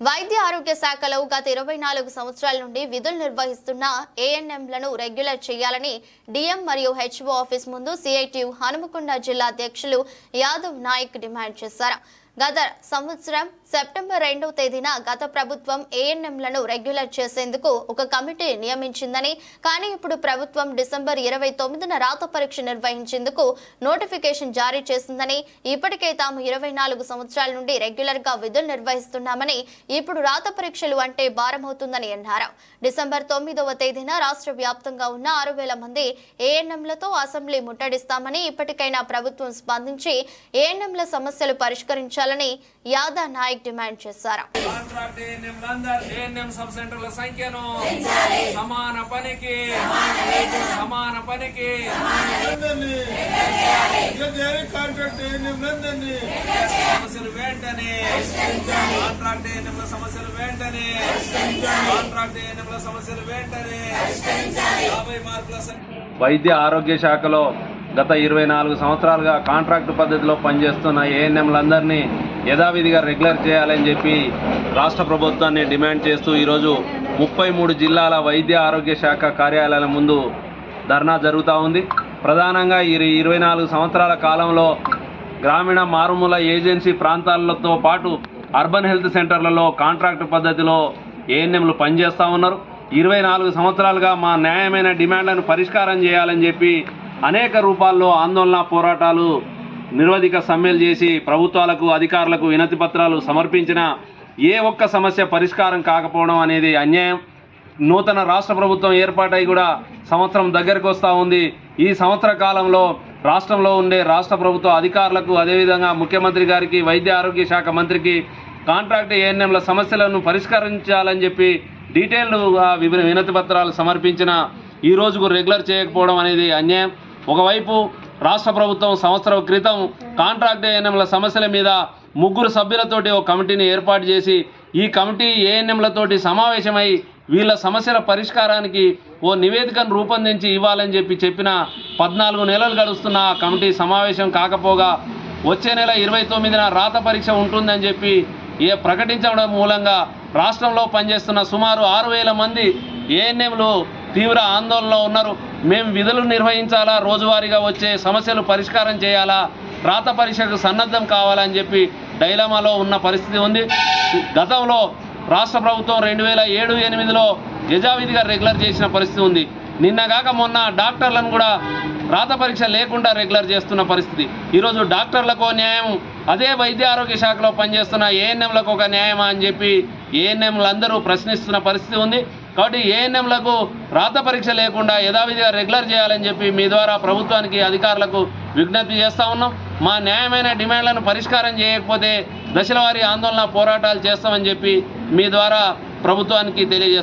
వైద్య ఆరోగ్య శాఖలో గత ఇరవై నాలుగు సంవత్సరాల నుండి విధులు నిర్వహిస్తున్న ఏఎన్ఎంలను రెగ్యులర్ చేయాలని డిఎం మరియు హెచ్ఓ ఆఫీస్ ముందు సిఐటియు హనుమకొండ జిల్లా అధ్యక్షులు యాదవ్ నాయక్ డిమాండ్ చేశారు. గత సంవత్సరం సెప్టెంబర్ రెండవ తేదీన గత ప్రభుత్వం ఏఎన్ఎంలను రెగ్యులర్ చేసేందుకు ఒక కమిటీ నియమించిందని కానీ ఇప్పుడు ప్రభుత్వం డిసెంబర్ ఇరవై తొమ్మిదిన రాత పరీక్ష నిర్వహించేందుకు నోటిఫికేషన్ జారీ చేసిందని ఇప్పటికే తాము ఇరవై నాలుగు సంవత్సరాల నుండి రెగ్యులర్గా విధులు నిర్వహిస్తున్నామని ఇప్పుడు రాత పరీక్షలు అంటే భారమవుతుందని అన్నారు. డిసెంబర్ తొమ్మిదవ తేదీన రాష్ట్ర వ్యాప్తంగా ఉన్న ఆరు వేల మంది ఏఎన్ఎంలతో అసెంబ్లీ ముట్టడిస్తామని ఇప్పటికైనా ప్రభుత్వం స్పందించి ఏఎన్ఎంల సమస్యలు పరిష్కరించాలని యాదా నాయక్ డిమాండ్ చేశారు. కాంట్రాక్ట్ ఏఎన్ఎంలందరూ ఏఎన్ఎం సబ్ సెంటర్ల సంఖ్యను సమాన పనికి సమాన పనికి. సమస్యలు వెంటనే కాంట్రాక్ట్ ఏఎన్ఎంల సమస్యలు వెంటనే కాంట్రాక్ట్ ఏఎన్ఎంల సమస్యలు వెంటనే యాభై మార్కుల సంఖ్య. వైద్య ఆరోగ్య శాఖలో గత ఇరవై నాలుగు సంవత్సరాలుగా కాంట్రాక్టు పద్ధతిలో పనిచేస్తున్న ఏఎన్ఎంలందరినీ యథావిధిగా రెగ్యులర్ చేయాలని చెప్పి రాష్ట్ర ప్రభుత్వాన్ని డిమాండ్ చేస్తూ ఈరోజు ముప్పై మూడు జిల్లాల వైద్య ఆరోగ్య శాఖ కార్యాలయాల ముందు ధర్నా జరుగుతూ ఉంది. ప్రధానంగా ఈ ఇరవై నాలుగు సంవత్సరాల కాలంలో గ్రామీణ మారుమూల ఏజెన్సీ ప్రాంతాలతో పాటు అర్బన్ హెల్త్ సెంటర్లలో కాంట్రాక్టు పద్ధతిలో ఏఎన్ఎంలు పనిచేస్తూ ఉన్నారు. ఇరవై నాలుగు సంవత్సరాలుగా మా న్యాయమైన డిమాండ్లను పరిష్కారం చేయాలని చెప్పి అనేక రూపాల్లో ఆందోళన పోరాటాలు నిరవధిక సమ్మెలు చేసి ప్రభుత్వాలకు అధికారులకు వినతి పత్రాలు సమర్పించిన ఏ ఒక్క సమస్య పరిష్కారం కాకపోవడం అనేది అన్యాయం. నూతన రాష్ట్ర ప్రభుత్వం ఏర్పాటై కూడా సంవత్సరం దగ్గరకు వస్తూ ఉంది. ఈ సంవత్సర కాలంలో రాష్ట్రంలో ఉండే రాష్ట్ర ప్రభుత్వ అధికారులకు అదేవిధంగా ముఖ్యమంత్రి గారికి వైద్య ఆరోగ్య శాఖ మంత్రికి కాంట్రాక్ట్ ఏఎన్ఎంల సమస్యలను పరిష్కరించాలని చెప్పి డీటెయిల్డ్గా వినతి పత్రాలు సమర్పించిన ఈ రోజుకు రెగ్యులర్ చేయకపోవడం అనేది అన్యాయం. ఒకవైపు రాష్ట్ర ప్రభుత్వం సంవత్సరం క్రితం కాంట్రాక్ట్ ఏఎన్ఎంల సమస్యల మీద ముగ్గురు సభ్యులతోటి ఒక కమిటీని ఏర్పాటు చేసి ఈ కమిటీ ఏఎన్ఎంలతోటి సమావేశమై వీళ్ళ సమస్యల పరిష్కారానికి ఓ నివేదికను రూపొందించి ఇవ్వాలని చెప్పి చెప్పిన పద్నాలుగు నెలలు గడుస్తున్న ఆ కమిటీ సమావేశం కాకపోగా వచ్చే నెల ఇరవై తొమ్మిదిన రాత పరీక్ష ఉంటుందని చెప్పి ఏ ప్రకటించడం మూలంగా రాష్ట్రంలో పనిచేస్తున్న సుమారు ఆరు వేల మంది ఏఎన్ఎంలు తీవ్ర ఆందోళనలో ఉన్నారు. మేము విధులు నిర్వహించాలా? రోజువారీగా వచ్చే సమస్యలు పరిష్కారం చేయాలా? రాత పరీక్షకు సన్నద్ధం కావాలని చెప్పి డైలమాలో ఉన్న పరిస్థితి ఉంది. గతంలో రాష్ట్ర ప్రభుత్వం రెండు వేల ఏడు ఎనిమిదిలో యజావిధిగా రెగ్యులర్ చేసిన పరిస్థితి ఉంది. నిన్నగాక మొన్న డాక్టర్లను కూడా రాత పరీక్ష లేకుండా రెగ్యులర్ చేస్తున్న పరిస్థితి. ఈరోజు డాక్టర్లకు న్యాయం అదే వైద్య ఆరోగ్య శాఖలో పనిచేస్తున్న ఏఎన్ఎంలకు ఒక న్యాయమా అని చెప్పి ఏఎన్ఎంలందరూ ప్రశ్నిస్తున్న పరిస్థితి ఉంది. కాబట్టి ఏఎన్ఎంలకు రాత పరీక్ష లేకుండా యథావిధిగా రెగ్యులర్ చేయాలని చెప్పి మీ ద్వారా ప్రభుత్వానికి అధికారులకు విజ్ఞప్తి చేస్తా ఉన్నాం. మా న్యాయమైన డిమాండ్లను పరిష్కారం చేయకపోతే దశలవారీ ఆందోళన పోరాటాలు చేస్తామని చెప్పి మీ ద్వారా ప్రభుత్వానికి తెలియజేస్తాం